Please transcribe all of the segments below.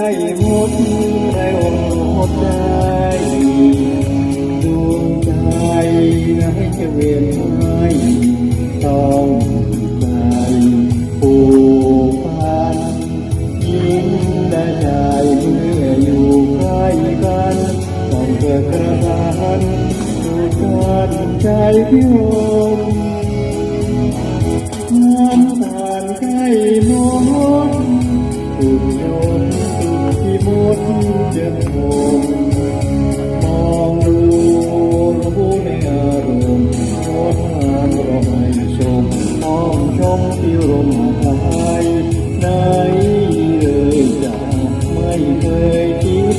หมดเร็วหได้ดวงใจนะจะเวียนไม่ต้องกาผูกพันยิ้มและใจเมื่ออยู่ใกล้กันต้องกิดกระดานดูกันใจพิวง ที่มดจะคงมองดูรู้ในอารมณ์งดงามรอยชมมองชมที่ลมหายไหนเลยจะไม่เคยคิด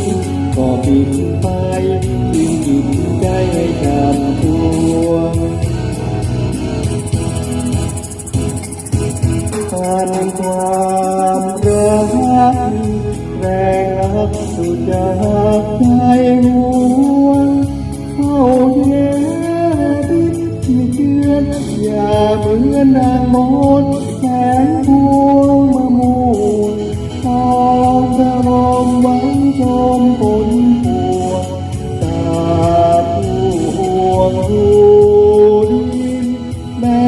ก็ปิดไปจึงจิตใจให้จำตัวผ่านความรัก แรงรักสุดจากใจหัวเข้าแย่ดิบที่เชือนอย่าเหมือนนางมดแสนพวงมะม่วงทองกระรมหวังชมผลพวงตาผู้ห่วงดูดินแม้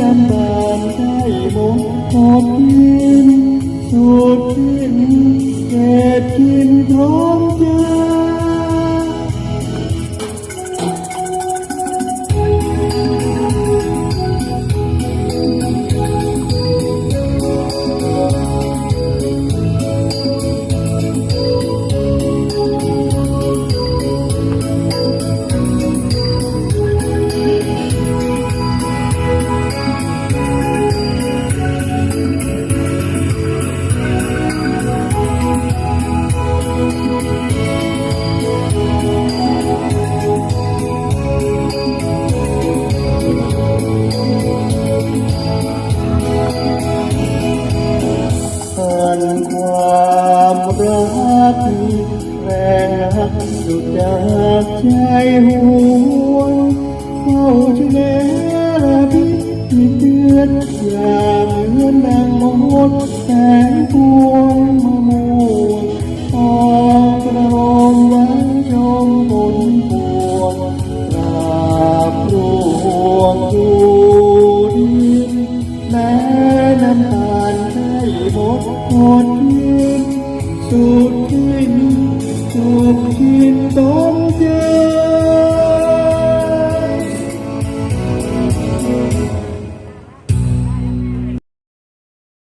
น้ำตาลใช่มดหมดดินสุดสิ้ นเกแรงรักสุดจากใจห่วงเฝ้าชแลพิที่เตือนอยากเลื่อนดังมดแสงพวงมะม่วงทองกระโนไว้ชมบนปวงกราบรวงดูดีและน้ำตาลได้หมดหมดนสุด Huy.